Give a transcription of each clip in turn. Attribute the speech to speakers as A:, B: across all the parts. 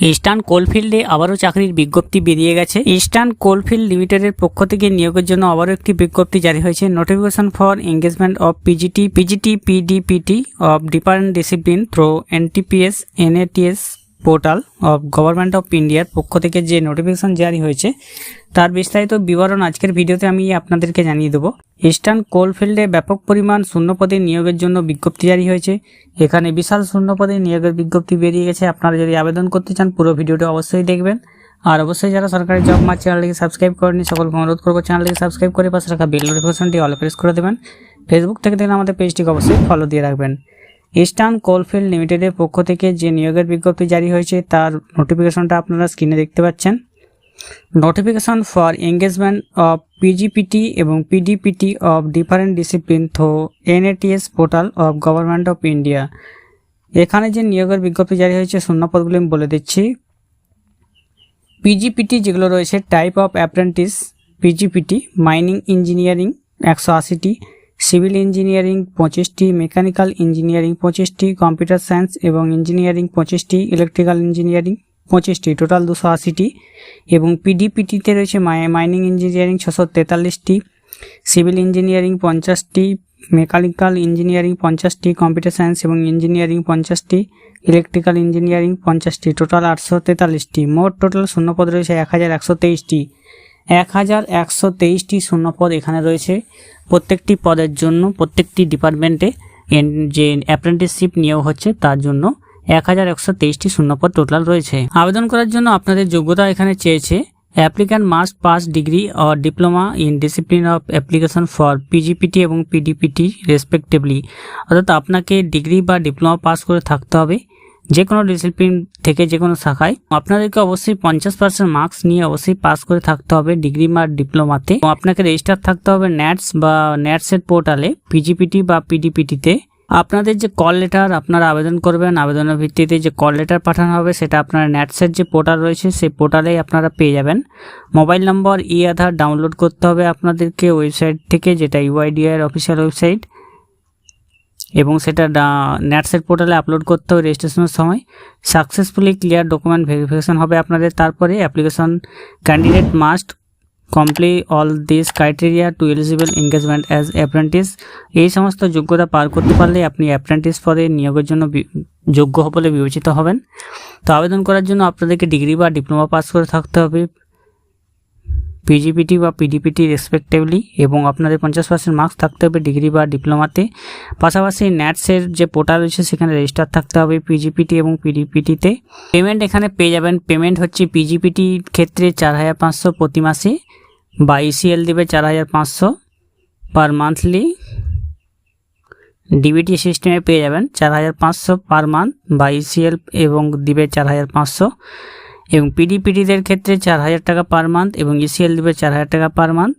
A: Eastern কোলফিল্ডে আবারও চাকরির বিজ্ঞপ্তি বেরিয়ে গেছে। ইস্টার্ন কোলফিল্ড লিমিটেডের পক্ষ থেকে নিয়োগের জন্য আবারও একটি বিজ্ঞপ্তি জারি হয়েছে। Notification for engagement of PGT PGT PDPT of different discipline through NTPS NATS portal of government of ইন্ডিয়ার পক্ষ থেকে যে নোটিফিকেশন জারি হয়েছে, তার বিস্তারিত বিবরণ আজকের ভিডিওতে আমি আপনাদেরকে জানিয়ে দেবো। ইস্টার্ন কোলফিল্ডে ব্যাপক পরিমাণ শূন্যপদে নিয়োগের জন্য বিজ্ঞপ্তি জারি হয়েছে। এখানে বিশাল শূন্যপদে নিয়োগের বিজ্ঞপ্তি বেরিয়ে গেছে। আপনারা যদি আবেদন করতে চান, পুরো ভিডিওটি অবশ্যই দেখবেন। আর অবশ্যই যারা সরকারি জব মার চ্যানেলটিকে সাবস্ক্রাইব করেনি সকলকে অনুরোধ করব চ্যানেলটিকে সাবস্ক্রাইব করে পাশে রাখা বেল নোটিফিকেশনটি অল প্রেস করে দেবেন। ফেসবুক থেকে দেখলে আমাদের পেজটিকে অবশ্যই ফলো দিয়ে রাখবেন। ইস্টার্ন কোলফিল্ড লিমিটেডের পক্ষ থেকে যে নিয়োগের বিজ্ঞপ্তি জারি হয়েছে, তার নোটিফিকেশনটা আপনারা স্ক্রিনে দেখতে পাচ্ছেন। Notification for engagement of PGPT এবং PDPT of different discipline through NATS portal of government of India এখানে যে নিয়োগের বিজ্ঞপ্তি জারি হয়েছে, শূন্যপদগুলি আমি বলে দিচ্ছি। পিজিপিটি যেগুলো রয়েছে type of apprentice PGPT mining engineering একশো আশিটি। সিভিল ইঞ্জিনিয়ারিং পঁচিশটি, মেকানিক্যাল ইঞ্জিনিয়ারিং পঁচিশটি, কম্পিউটার সায়েন্স এবং ইঞ্জিনিয়ারিং পঁচিশটি, ইলেকট্রিক্যাল ইঞ্জিনিয়ারিং পঁচিশটি, টোটাল দুশো আশিটি এবং পিডিপিটিতে রয়েছে মাইনিং ইঞ্জিনিয়ারিং ছশো তেতাল্লিশটি, সিভিল ইঞ্জিনিয়ারিং পঞ্চাশটি, মেকানিক্যাল ইঞ্জিনিয়ারিং পঞ্চাশটি, কম্পিউটার সায়েন্স এবং ইঞ্জিনিয়ারিং পঞ্চাশটি, ইলেকট্রিক্যাল ইঞ্জিনিয়ারিং পঞ্চাশটি, টোটাল আটশো তেতাল্লিশটি। মোট টোটাল শূন্যপদ রয়েছে এক হাজার একশো তেইশটি। এক হাজার একশো তেইশটি শূন্যপদ এখানে রয়েছে। প্রত্যেকটি পদের জন্য, প্রত্যেকটি ডিপার্টমেন্টে যে অ্যাপ্রেন্টিসশিপ নিয়োগ হচ্ছে, তার জন্য এক হাজার একশো তেইশটি শূন্যপদ টোটাল রয়েছে। আবেদন করার জন্য আপনাদের যোগ্যতা এখানে চেয়েছে applicant must pass degree or diploma in discipline of application for PGPT এবং পিডিপিটি রেসপেক্টিভলি অর্থাৎ আপনাকে ডিগ্রি বা ডিপ্লোমা পাস করে থাকতে হবে। যে কোনো ডিসিপ্লিন থেকে যে কোনো শাখায়, আপনাদেরকে অবশ্যই পঞ্চাশ পার্সেন্ট মার্কস নিয়ে অবশ্যই পাস করে থাকতে হবে ডিগ্রি বা ডিপ্লোমাতে আপনাকে রেজিস্টার থাকতে হবে ন্যাটস বা ন্যাটসের পোর্টালে পিজিপিটি বা পিডিপিটিতে আপনাদের যে কল লেটার আপনারা আবেদন করবেন, আবেদনের ভিত্তিতে যে কল লেটার পাঠানো হবে, সেটা আপনারা ন্যাটসের যে পোর্টাল রয়েছে, সেই পোর্টালেই আপনারা পেয়ে যাবেন। মোবাইল নম্বর ই আধার ডাউনলোড করতে হবে আপনাদেরকে ওয়েবসাইট থেকে, যেটা ইউআইডিআর অফিসিয়াল ওয়েবসাইট এবং সেটা ন্যাটসেট পোর্টালে আপলোড করতে হবে রেজিস্ট্রেশনের সময়। সাকসেসফুলি ক্লিয়ার ডকুমেন্ট ভেরিফিকেশন হবে আপনাদের। তারপরে application candidate must complete all this criteria to eligible engagement as apprentice এই সমস্ত যোগ্যতা পার করতে পারলে আপনি অ্যাপ্রেন্টিস পদে নিয়োগের জন্য যোগ্য বলে বিবেচিত হবেন। তো আবেদন করার জন্য আপনাদেরকে ডিগ্রি বা ডিপ্লোমা পাস করে থাকতে হবে। পিজিপিটি বা পিডিপিটি রেসপেক্টিভলি এবং আপনাদের পঞ্চাশ পার্সেন্ট মার্কস থাকতে হবে ডিগ্রি বা ডিপ্লোমাতে পাশাপাশি ন্যাটসের যে পোর্টাল রয়েছে, সেখানে রেজিস্টার থাকতে হবে পিজিপিটি এবং পিডিপিটিতে পেমেন্ট এখানে পেয়ে যাবেন। পেমেন্ট হচ্ছে পিজিপিটি ক্ষেত্রে চার হাজার পাঁচশো প্রতি মাসে। বা ইসিএল দেবে চার হাজার পাঁচশো পার মান্থলি ডিবিটি সিস্টেমে পেয়ে যাবেন চার হাজার পাঁচশো পার মান্থ বা ইসিএল এবং দিবে চার হাজার পাঁচশো। এবং পিডিপিডিদের ক্ষেত্রে চার হাজার টাকা পার মান্থ এবং ইসিএল দিবে চার হাজার টাকা per month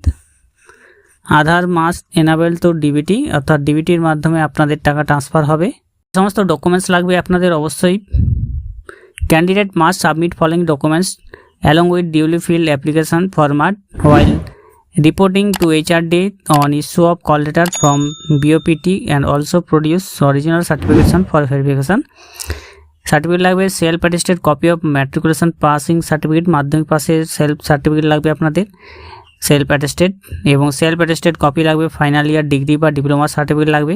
A: Aadhaar must enable to DBT অর্থাৎ ডিবিটির মাধ্যমে আপনাদের টাকা ট্রান্সফার হবে। সমস্ত ডকুমেন্টস লাগবে আপনাদের অবশ্যই। Candidate must submit following documents along with duly filled application format while reporting to HRD on issue of call letter from BOPT and also produce original certification for verification certificate লাগবে self attested copy of matriculation passing certificate মাধ্যমিক পাশে self certificate লাগবে আপনাদের self attested এবং self attested copy লাগবে final year degree বা diploma certificate লাগবে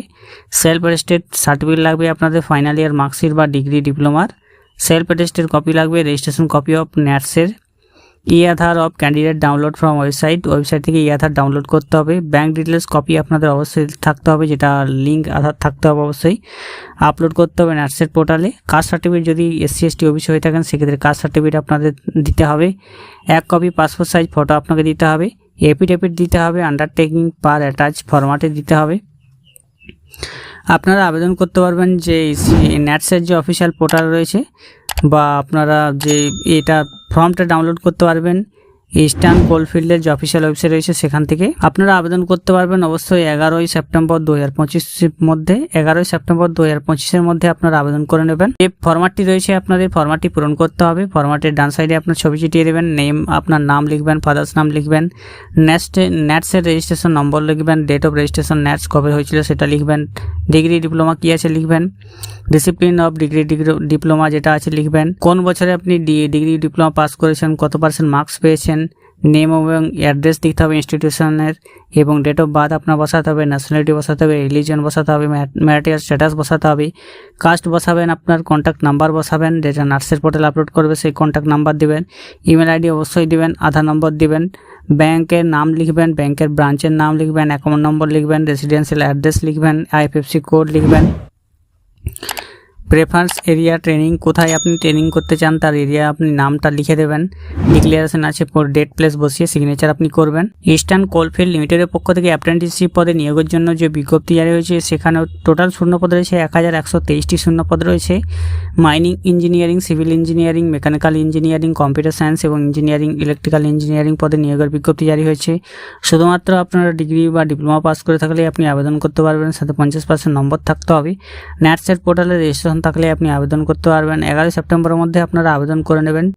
A: self attested certificate লাগবে আপনাদের ফাইনাল ইয়ার মার্কশিট বা ডিগ্রি ডিপ্লোমার সেলফ অ্যাটেস্টেড কপি লাগবে registration copy of ন্যাটসের e Aadhaar of candidate download from website. Website থেকে ই আধার ডাউনলোড করতে হবে। ব্যাঙ্ক ডিটেলস কপি আপনাদের অবশ্যই থাকতে হবে, যেটা লিঙ্ক আধার থাকতে হবে অবশ্যই। আপলোড করতে হবে নার্সের পোর্টালে। কাস্ট সার্টিফিকেট যদি এসসি, এসটি, ওবিসি হয়ে থাকেন, সেক্ষেত্রে কাস্ট সার্টিফিকেট আপনাদের দিতে হবে। এক কপি পাসপোর্ট সাইজ ফটো আপনাকে দিতে হবে। এপিডেপিট দিতে হবে, আন্ডারটেকিং পার অ্যাটাচ ফরম্যাটে দিতে হবে। আপনারা আবেদন করতে পারবেন যে ন্যাটসের যে অফিসিয়াল পোর্টাল রয়েছে, বা আপনারা যে এটা ফর্মটা ডাউনলোড করতে পারবেন। ইস্টার্ন কোলফিল্ডের যে অফিসিয়াল ওয়েবসাইট রয়েছে সেখান থেকে আপনারা আবেদন করতে পারবেন অবশ্যই এগারোই সেপ্টেম্বর দু হাজার পঁচিশের মধ্যে, এগারোই সেপ্টেম্বর দু হাজার পঁচিশের মধ্যে আপনারা আবেদন করে নেবেন। যে ফরম্যাটটি রয়েছে আপনাদের ফরম্যাটটি পূরণ করতে হবে। ফরম্যাটের ডান সাইডে আপনার ছবি চিটিয়ে দেবেন নেম আপনার নাম লিখবেন ফাদার্স নাম লিখবেন নেক্সট ন্যাটসের রেজিস্ট্রেশন নম্বর লিখবেন ডেট অফ রেজিস্ট্রেশন ন্যাটস কবে হয়েছিল সেটা লিখবেন ডিগ্রি ডিপ্লোমা কী আছে লিখবেন discipline of degree degree diploma যেটা আছে লিখবেন, কোন বছরে আপনি ডিগ্রি ডিপ্লোমা পাস করেছেন, কত পার্সেন্ট মার্কস পেয়েছেন নেম এবং অ্যাড্রেস দিতে হবে ইনস্টিটিউশনের এবং ডেট অফ বার্থ আপনার বসাতে হবে ন্যাশনালিটি বসাতে হবে রিলিজন বসাতে হবে ম্যারিটাল স্ট্যাটাস বসাতে হবে কাস্ট বসাবেন, আপনার কন্ট্যাক্ট নাম্বার বসাবেন, যেটা নার্সের পোর্টাল আপলোড করবে সেই কন্ট্যাক্ট নাম্বার দিবেন ইমেল আইডি অবশ্যই দিবেন, আধার নম্বর দিবেন, ব্যাংকের নাম লিখবেন, ব্যাংকের ব্রাঞ্চের নাম লিখবেন অ্যাকাউন্ট নম্বর লিখবেন রেসিডেন্সিয়াল অ্যাড্রেস লিখবেন আইএফএফসি কোড লিখবেন। প্রেফারেন্স এরিয়া ট্রেনিং কোথায় আপনি ট্রেনিং করতে চান, তার এরিয়া আপনি নামটা লিখে দেবেন। ডিক্লারেশন আছে ডেট প্লেস বসিয়ে সিগনেচার আপনি করবেন। ইস্টার্ন কোলফিল্ড লিমিটেডের পক্ষ থেকে অ্যাপ্রেন্টিসশিপ পদে নিয়োগের জন্য যে বিজ্ঞপ্তি জারি হয়েছে সেখানে টোটাল শূন্য পদ রয়েছে এক হাজার একশো তেইশটি শূন্য পদ রয়েছে। Mining engineering civil engineering mechanical engineering computer science এবং ইঞ্জিনিয়ারিং ইলেকট্রিক্যাল ইঞ্জিনিয়ারিং পদে নিয়োগের বিজ্ঞপ্তি জারি হয়েছে। শুধুমাত্র আপনারা ডিগ্রি বা ডিপ্লোমা পাস করে থাকলে আপনি আবেদন করতে পারবেন, সাথে পঞ্চাশ পার্সেন্ট নম্বর থাকতে হবে। ন্যাটসেট পোর্টালে রেজিস্ট্রেশন থাকলে আপনি আবেদন করতে পারবেন। এগারোই সেপ্টেম্বরের মধ্যে আপনারা আবেদন করে নেবেন।